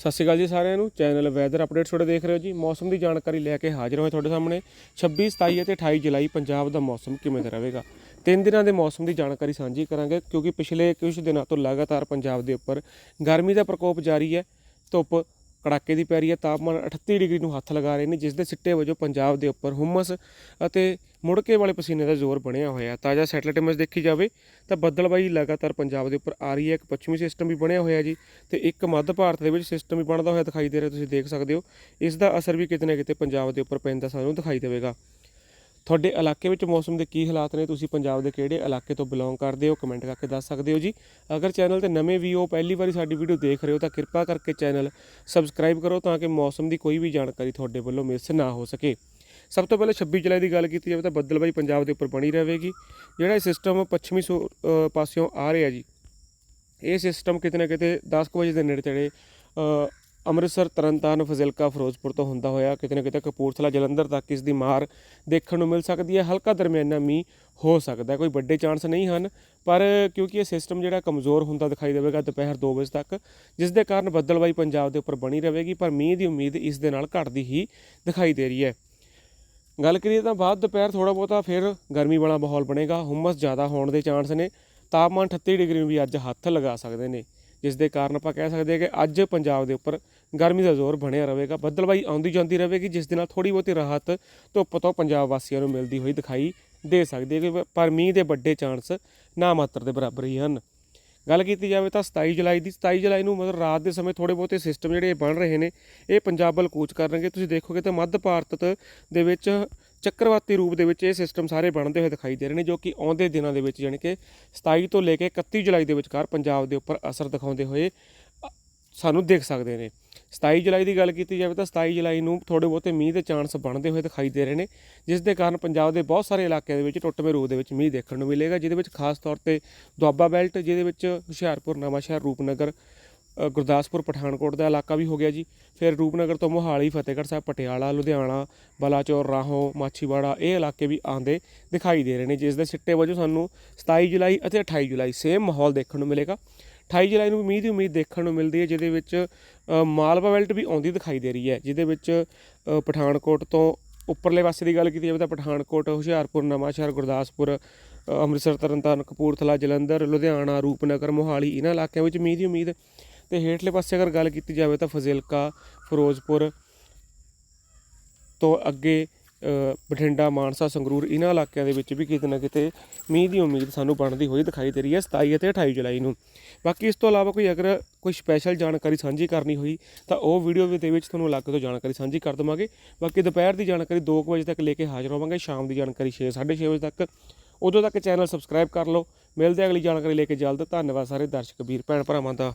ਸਤਿ ਸ਼੍ਰੀ ਅਕਾਲ ਜੀ ਸਾਰਿਆਂ ਨੂੰ। ਚੈਨਲ ਵੈਦਰ ਅਪਡੇਟ ਤੁਹਾਡੇ ਦੇਖ ਰਹੇ ਹੋ ਜੀ। ਮੌਸਮ ਦੀ ਜਾਣਕਾਰੀ ਲੈ ਕੇ ਹਾਜ਼ਰ ਹੋਏ ਤੁਹਾਡੇ ਸਾਹਮਣੇ। 26 27 ਅਤੇ 28 ਜੁਲਾਈ, ਪੰਜਾਬ ਦਾ ਮੌਸਮ ਕਿਵੇਂ ਦਾ ਰਹੇਗਾ? ਤਿੰਨ ਦਿਨਾਂ ਦੇ ਮੌਸਮ ਦੀ ਜਾਣਕਾਰੀ ਸਾਂਝੀ ਕਰਾਂਗੇ, ਕਿਉਂਕਿ ਪਿਛਲੇ ਕੁਝ ਦਿਨਾਂ ਤੋਂ ਲਗਾਤਾਰ ਪੰਜਾਬ ਦੇ ਉੱਪਰ ਗਰਮੀ ਦਾ ਪ੍ਰਕੋਪ ਜਾਰੀ ਹੈ। ਧੁੱਪ ਕੜਾਕੇ ਦੀ ਪੈ ਰਹੀ ਹੈ, ਤਾਪਮਾਨ 38 ਡਿਗਰੀ ਨੂੰ ਹੱਥ ਲਗਾ ਰਹੇ ਨੇ ਜਿਸ ਦੇ ਸਿੱਟੇ ਵਜੋਂ ਪੰਜਾਬ ਦੇ ਉੱਪਰ ਹੁਮਸ ਅਤੇ ਮੁੜਕੇ ਵਾਲੇ ਪਸੀਨੇ ਦਾ ਜ਼ੋਰ ਬਣਿਆ ਹੋਇਆ। ਹੈ ਤਾਜ਼ਾ ਸੈਟਲਾਈਟ ਇਮੇਜ ਦੇਖੀ ਜਾਵੇ ਤਾਂ ਬੱਦਲਬਾਈ ਲਗਾਤਾਰ ਪੰਜਾਬ ਦੇ ਉੱਪਰ ਆ ਰਹੀ ਹੈ, ਇੱਕ ਪੱਛਮੀ ਸਿਸਟਮ ਵੀ ਬਣਿਆ ਹੋਇਆ ਜੀ ਤੇ ਇੱਕ ਮੱਧ ਭਾਰਤ ਦੇ ਵਿੱਚ ਸਿਸਟਮ ਵੀ ਬਣਦਾ ਹੋਇਆ ਦਿਖਾਈ ਦੇ ਰਿਹਾ, ਤੁਸੀਂ ਦੇਖ ਸਕਦੇ ਹੋ। ਇਸ ਦਾ ਅਸਰ ਵੀ ਕਿਤੇ ਨਾ ਕਿਤੇ ਪੰਜਾਬ ਦੇ ਉੱਪਰ ਪੈਂਦਾ ਸਾਨੂੰ ਦਿਖਾਈ ਦੇਵੇਗਾ। ਤੁਹਾਡੇ ਇਲਾਕੇ ਵਿੱਚ ਮੌਸਮ ਦੇ ਕੀ ਹਾਲਾਤ ਨੇ? ਤੁਸੀਂ ਪੰਜਾਬ ਦੇ ਕਿਹੜੇ ਇਲਾਕੇ ਤੋਂ ਬਿਲੋਂਗ ਕਰਦੇ ਹੋ? ਕਮੈਂਟ ਕਰਕੇ ਦੱਸ ਸਕਦੇ ਹੋ ਜੀ। ਅਗਰ ਚੈਨਲ ਤੇ ਨਵੇਂ ਵੀ ਹੋ, ਪਹਿਲੀ ਵਾਰੀ ਸਾਡੀ ਵੀਡੀਓ ਦੇਖ ਰਹੇ ਹੋ, ਤਾਂ ਕਿਰਪਾ ਕਰਕੇ ਚੈਨਲ ਸਬਸਕ੍ਰਾਈਬ ਕਰੋ ਤਾਂ ਕਿ ਮੌਸਮ ਦੀ ਕੋਈ ਵੀ ਜਾਣਕਾਰੀ ਤੁਹਾਡੇ ਵੱਲੋਂ ਮਿਸ ਨਾ ਹੋ ਸਕੇ। ਸਭ ਤੋਂ ਪਹਿਲਾਂ 26 ਜੁਲਾਈ ਦੀ ਗੱਲ ਕੀਤੀ ਜਾਵੇ ਤਾਂ ਬੱਦਲਬਾਈ ਪੰਜਾਬ ਦੇ ਉੱਪਰ ਬਣੀ ਰਹੇਗੀ। ਜਿਹੜਾ ਇਹ ਸਿਸਟਮ ਪੱਛਮੀ ਸੋ- ਪਾਸਿਓਂ ਆ ਰਿਹਾ ਜੀ, ਇਹ ਸਿਸਟਮ ਕਿਤੇ ਨਾ ਕਿਤੇ 10 ਕੁ ਵਜੇ ਦੇ ਨੇੜੇ ਤੇੜੇ ਅੰਮ੍ਰਿਤਸਰ, ਤਰਨਤਾਰਨ, ਫਜ਼ਿਲਕਾ, ਫਿਰੋਜ਼ਪੁਰ ਤੋਂ ਹੁੰਦਾ ਹੋਇਆ ਕਿਤੇ ਨਾ ਕਿਤੇ ਕਪੂਰਥਲਾ, ਜਲੰਧਰ ਤੱਕ ਇਸ ਦੀ ਮਾਰ ਦੇਖਣ ਨੂੰ ਮਿਲ ਸਕਦੀ ਹੈ। ਹਲਕਾ ਦਰਮਿਆਨਾ ਮੀਂਹ ਹੋ ਸਕਦਾ ਕੋਈ ਵੱਡੇ ਚਾਂਸ ਨਹੀਂ ਹਨ, ਪਰ ਕਿਉਂਕਿ ਇਹ ਸਿਸਟਮ ਜਿਹੜਾ ਕਮਜ਼ੋਰ ਹੁੰਦਾ ਦਿਖਾਈ ਦੇਵੇਗਾ ਦੁਪਹਿਰ 2 ਵਜੇ ਤੱਕ, ਜਿਸ ਦੇ ਕਾਰਨ ਬੱਦਲਬਾਈ ਪੰਜਾਬ ਦੇ ਉੱਪਰ ਬਣੀ ਰਹੇਗੀ, ਪਰ ਮੀਂਹ ਦੀ ਉਮੀਦ ਇਸ ਦੇ ਨਾਲ ਘਟਦੀ ਹੀ ਦਿਖਾਈ ਦੇ ਰਹੀ ਹੈ। ਗੱਲ ਕਰੀਏ ਤਾਂ ਬਾਅਦ ਦੁਪਹਿਰ ਥੋੜਾ ਬਹੁਤਾ ਫਿਰ ਗਰਮੀ ਵਾਲਾ ਮਾਹੌਲ ਬਣੇਗਾ। ਹੁਮਸ ਜ਼ਿਆਦਾ ਹੋਣ ਦੇ ਚਾਂਸ ਨੇ। ਤਾਪਮਾਨ 38 ਡਿਗਰੀ ਨੂੰ ਵੀ ਅੱਜ ਹੱਥ ਲਗਾ ਸਕਦੇ ਨੇ, ਜਿਸ ਦੇ ਕਾਰਨ ਆਪਾਂ ਕਹਿ ਸਕਦੇ ਹਾਂ ਕਿ ਅੱਜ ਪੰਜਾਬ ਦੇ ਉੱਪਰ ਗਰਮੀ ਦਾ ਜ਼ੋਰ ਬਣਿਆ ਰਹੇਗਾ। ਬੱਦਲਬਾਈ ਆਉਂਦੀ ਜਾਂਦੀ ਰਹੇਗੀ, ਜਿਸ ਦੇ ਨਾਲ ਥੋੜੀ ਬਹੁਤੀ ਰਾਹਤ ਧੁੱਪ ਤੋਂ ਪੰਜਾਬ ਵਾਸੀਆਂ ਨੂੰ ਮਿਲਦੀ ਹੋਈ ਦਿਖਾਈ ਦੇ ਸਕਦੀ ਹੈ ਪਰ ਮੀਂਹ ਦੇ ਵੱਡੇ ਚਾਂਸ ਨਾ ਮਾਤਰ ਦੇ ਬਰਾਬਰ ਹੀ ਹਨ। ਗੱਲ ਕੀਤੀ ਜਾਵੇ ਤਾਂ 27 ਜੁਲਾਈ ਦੀ 27 ਜੁਲਾਈ ਨੂੰ ਮਤਲਬ ਰਾਤ ਦੇ ਸਮੇਂ ਥੋੜੇ ਬਹੁਤੇ ਸਿਸਟਮ ਜਿਹੜੇ ਬਣ ਰਹੇ ਨੇ, ਇਹ ਪੰਜਾਬ ਵੱਲ ਕੂਚ ਕਰਨਗੇ। ਤੁਸੀਂ ਦੇਖੋਗੇ ਤਾਂ ਮੱਧ ਭਾਰਤ ਦੇ ਵਿੱਚ ਚੱਕਰਵਾਤੀ ਰੂਪ ਦੇ ਵਿੱਚ ਇਹ ਸਿਸਟਮ ਸਾਰੇ ਬਣਦੇ ਹੋਏ ਦਿਖਾਈ ਦੇ ਰਹੇ ਨੇ, ਜੋ ਕਿ ਆਉਂਦੇ ਦਿਨਾਂ ਦੇ ਵਿੱਚ ਯਾਨੀ ਕਿ 27 ਤੋਂ ਲੈ ਕੇ 31 ਜੁਲਾਈ ਦੇ ਵਿਚਕਾਰ ਪੰਜਾਬ ਦੇ ਉੱਪਰ ਅਸਰ ਦਿਖਾਉਂਦੇ ਹੋਏ ਸਾਨੂੰ ਦੇਖ ਸਕਦੇ ਨੇ। 27 ਜੁਲਾਈ ਦੀ ਗੱਲ ਕੀਤੀ ਜਾਵੇ ਤਾਂ 27 ਜੁਲਾਈ ਨੂੰ ਥੋੜੇ ਬਹੁਤੇ ਮੀਂਹ ਦੇ ਚਾਂਸ ਬਣਦੇ ਹੋਏ ਦਿਖਾਈ ਦੇ ਰਹੇ ਨੇ, ਜਿਸ ਦੇ ਕਾਰਨ ਪੰਜਾਬ ਦੇ ਬਹੁਤ ਸਾਰੇ ਇਲਾਕਿਆਂ ਦੇ ਵਿੱਚ ਟੁੱਟਵੇਂ ਰੂਪ ਦੇ ਵਿੱਚ ਮੀਂਹ ਦੇਖਣ ਨੂੰ ਮਿਲੇਗਾ, ਜਿਹਦੇ ਵਿੱਚ ਖਾਸ ਤੌਰ ਤੇ ਦੁਆਬਾ ਬੈਲਟ, ਜਿਹਦੇ ਵਿੱਚ ਹੁਸ਼ਿਆਰਪੁਰ ਨਵਾਂਸ਼ਹਿਰ ਰੂਪਨਗਰ ਗੁਰਦਾਸਪੁਰ, ਪਠਾਨਕੋਟ ਦਾ ਇਲਾਕਾ ਵੀ ਹੋ ਗਿਆ ਜੀ। ਫਿਰ ਰੂਪਨਗਰ ਤੋਂ ਮੋਹਾਲੀ, ਫਤਿਹਗੜ੍ਹ ਸਾਹਿਬ, ਪਟਿਆਲਾ, ਲੁਧਿਆਣਾ, ਬਲਾਚੌਰ, ਰਾਹੋਂ, ਮਾਛੀਵਾੜਾ, ਇਹ ਇਲਾਕੇ ਵੀ ਆਂਦੇ ਦਿਖਾਈ ਦੇ ਰਹੇ ਨੇ, ਜਿਸ ਦੇ ਸਿੱਟੇ ਵਜੋਂ ਸਾਨੂੰ 27 ਜੁਲਾਈ ਅਤੇ 28 ਜੁਲਾਈ ਸੇਮ ਮਾਹੌਲ ਦੇਖਣ ਨੂੰ ਮਿਲੇਗਾ। 28 ਜੁਲਾਈ ਨੂੰ ਮੀਂਹ ਦੀ ਉਮੀਦ ਦੇਖਣ ਨੂੰ ਮਿਲਦੀ ਹੈ, ਜਿਹਦੇ ਵਿੱਚ ਮਾਲਵਾ ਬੈਲਟ ਵੀ ਆਉਂਦੀ ਦਿਖਾਈ ਦੇ ਰਹੀ ਹੈ, ਜਿਹਦੇ ਵਿੱਚ ਪਠਾਨਕੋਟ ਤੋਂ ਉੱਪਰਲੇ ਪਾਸੇ ਦੀ ਗੱਲ ਕੀਤੀ ਜਾਵੇ ਤਾਂ ਪਠਾਨਕੋਟ, ਹੁਸ਼ਿਆਰਪੁਰ, ਨਵਾਂਸ਼ਹਿਰ, ਗੁਰਦਾਸਪੁਰ ਅੰਮ੍ਰਿਤਸਰ, ਤਰਨਤਾਰਨ, ਕਪੂਰਥਲਾ, ਜਲੰਧਰ, ਲੁਧਿਆਣਾ, ਰੂਪਨਗਰ, ਮੋਹਾਲੀ ਇਹਨਾਂ ਇਲਾਕਿਆਂ ਵਿੱਚ ਮੀਂਹ ਦੀ ਉਮੀਦ ਤੇ ਹੇਠਲੇ ਪਾਸੇ ਅਗਰ ਗੱਲ ਕੀਤੀ ਜਾਵੇ ਤਾਂ ਫਜ਼ਿਲਕਾ, ਫਿਰੋਜ਼ਪੁਰ ਤੋਂ ਅੱਗੇ ਬਠਿੰਡਾ, ਮਾਨਸਾ, ਸੰਗਰੂਰ ਇਹਨਾਂ ਇਲਾਕਿਆਂ ਦੇ ਵਿੱਚ ਵੀ ਕਿਤੇ ਨਾ ਕਿਤੇ ਮੀਂਹ ਦੀ ਉਮੀਦ ਸਾਨੂੰ ਬਣਦੀ ਹੋਈ ਦਿਖਾਈ ਦੇ ਰਹੀ ਹੈ 27 ਅਤੇ 28 ਜੁਲਾਈ ਨੂੰ। ਬਾਕੀ ਇਸ ਤੋਂ ਇਲਾਵਾ ਕੋਈ ਅਗਰ ਕੋਈ ਸਪੈਸ਼ਲ ਜਾਣਕਾਰੀ ਸਾਂਝੀ ਕਰਨੀ ਹੋਈ ਤਾਂ ਉਹ ਵੀਡੀਓ ਦੇ ਵਿੱਚ ਤੁਹਾਨੂੰ ਅਲੱਗ ਤੋਂ ਜਾਣਕਾਰੀ ਸਾਂਝੀ ਕਰ ਦਵਾਂਗੇ। ਬਾਕੀ ਦੁਪਹਿਰ ਦੀ ਜਾਣਕਾਰੀ 2 ਵਜੇ ਤੱਕ ਲੈ ਕੇ ਹਾਜ਼ਰ ਹੋਵਾਂਗੇ, ਸ਼ਾਮ ਦੀ ਜਾਣਕਾਰੀ 6 6:30 ਵਜੇ ਤੱਕ। ਉਦੋਂ ਤੱਕ ਚੈਨਲ ਸਬਸਕ੍ਰਾਈਬ ਕਰ ਲਓ। ਮਿਲਦੇ ਅਗਲੀ ਜਾਣਕਾਰੀ ਲੈ ਕੇ ਜਲਦ। ਧੰਨਵਾਦ ਸਾਰੇ ਦਰਸ਼ਕ, ਵੀਰ, ਭੈਣ ਭਰਾਵਾਂ ਦਾ।